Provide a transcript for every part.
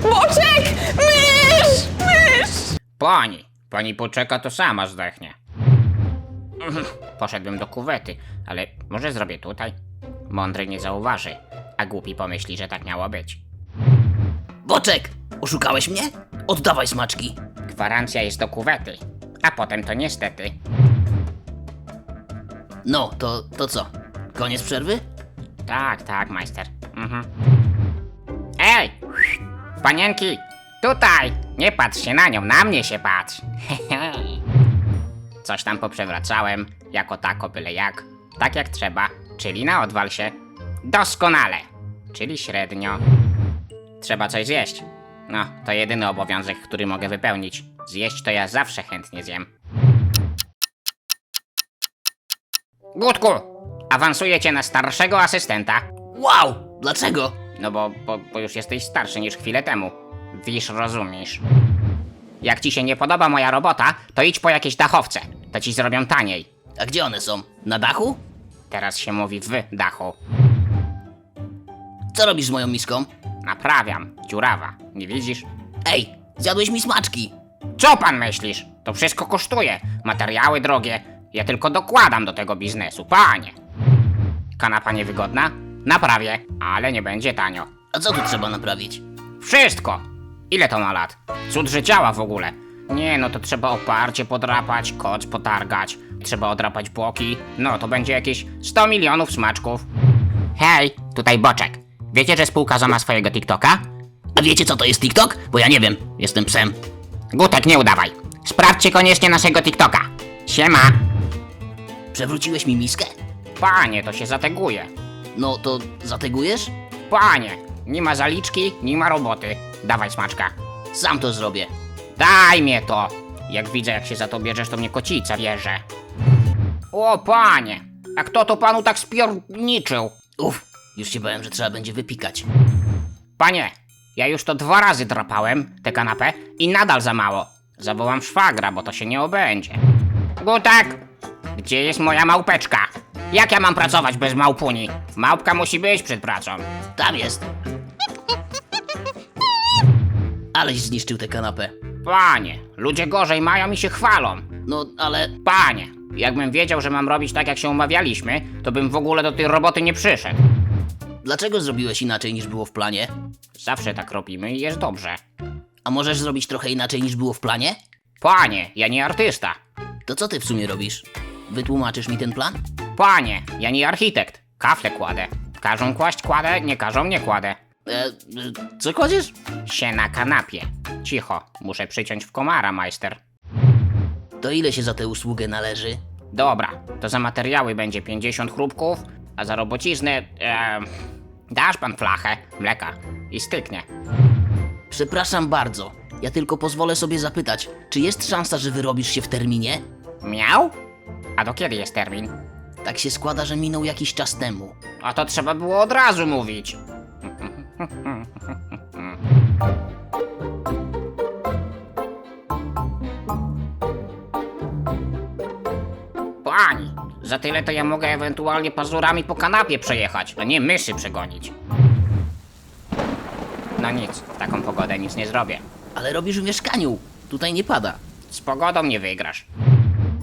Boczek! Mysz! Mysz! Pani, pani poczeka, to sama zdechnie. Mhm, Poszedłbym do kuwety, ale może zrobię tutaj? Mądry nie zauważy, a głupi pomyśli, że tak miało być. Boczek, oszukałeś mnie? Oddawaj smaczki. Gwarancja jest do kuwety, a potem to niestety. No, to, to co? Koniec przerwy? Tak, tak, majster. Mhm. Panienki! Tutaj! Nie patrz się na nią, na mnie się patrz! Coś tam poprzewracałem, jako tako byle jak. Tak jak trzeba, czyli na odwal się. Doskonale! Czyli średnio. Trzeba coś zjeść. No, to jedyny obowiązek, który mogę wypełnić. Zjeść to ja zawsze chętnie zjem. Gutku! Awansuję cię na starszego asystenta. Wow! Dlaczego? No bo, bo, bo już jesteś starszy niż chwilę temu. Wisz, rozumiesz. Jak ci się nie podoba moja robota, to idź po jakieś dachowce. To ci zrobią taniej. A gdzie one są? Na dachu? Teraz się mówi w dachu. Co robisz z moją miską? Naprawiam. Dziurawa. Nie widzisz? Ej, zjadłeś mi smaczki. Co pan myślisz? To wszystko kosztuje. Materiały drogie. Ja tylko dokładam do tego biznesu, panie. Kanapa niewygodna? Naprawię, ale nie będzie tanio. A co tu trzeba naprawić? Wszystko! Ile to ma lat? Cud, że działa w ogóle. Nie, no to trzeba oparcie podrapać, koc potargać, trzeba odrapać boki. No, to będzie jakieś 100 milionów smaczków. Hej, tutaj Boczek. Wiecie, że spółka ma swojego TikToka? A wiecie co to jest TikTok? Bo ja nie wiem, jestem psem. Gutek, nie udawaj. Sprawdźcie koniecznie naszego TikToka. Siema. Przewróciłeś mi miskę? Panie, to się zateguje. No to zategujesz? Panie, nie ma zaliczki, nie ma roboty. Dawaj smaczka. Sam to zrobię. Daj mnie to! Jak widzę, jak się za to bierzesz, to mnie kocica bierze. O, panie! A kto to panu tak spiorniczył? Uf, już się bałem, że trzeba będzie wypikać. Panie, ja już to dwa razy drapałem, tę kanapę, i nadal za mało. Zawołam szwagra, bo to się nie obędzie. Gutek! Gdzie jest moja małpeczka? Jak ja mam pracować bez małpuni? Małpka musi być przed pracą. Tam jest. Aleś zniszczył tę kanapę. Panie, ludzie gorzej mają i się chwalą. No, ale Panie, jakbym wiedział, że mam robić tak, jak się umawialiśmy, to bym w ogóle do tej roboty nie przyszedł. dlaczego zrobiłeś inaczej niż było w planie? Zawsze tak robimy i jest dobrze. A możesz zrobić trochę inaczej niż było w planie? Panie, ja nie artysta. To co ty w sumie robisz? Wytłumaczysz mi ten plan? Panie, ja nie architekt. Kafle kładę. Każą kłaść kładę, nie każą nie kładę. E, e, co kładziesz? Się na kanapie. Cicho, muszę przyciąć w komara, majster. To ile się za tę usługę należy? Dobra, to za materiały będzie 50 chrupków, a za robociznę... em, dasz pan flachę mleka i styknie. Przepraszam bardzo. Ja tylko pozwolę sobie zapytać, czy jest szansa, że wyrobisz się w terminie? Miał? A do kiedy jest termin? Tak się składa, że minął jakiś czas temu. A to trzeba było od razu mówić. Pani, za tyle to ja mogę ewentualnie pazurami po kanapie przejechać, a nie myszy przegonić. No nic, w taką pogodę nic nie zrobię. Ale robisz w mieszkaniu. Tutaj nie pada. Z pogodą nie wygrasz.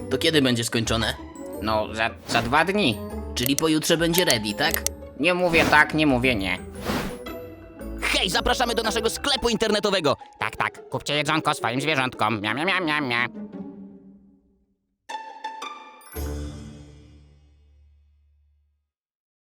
To kiedy będzie skończone? No, za, za dwa dni. Czyli pojutrze będzie ready, tak? Nie mówię tak, nie mówię nie. Hej, zapraszamy do naszego sklepu internetowego. Tak, tak, kupcie jedzonko swoim zwierzątkom. Mia, mia, mia, mia, mia.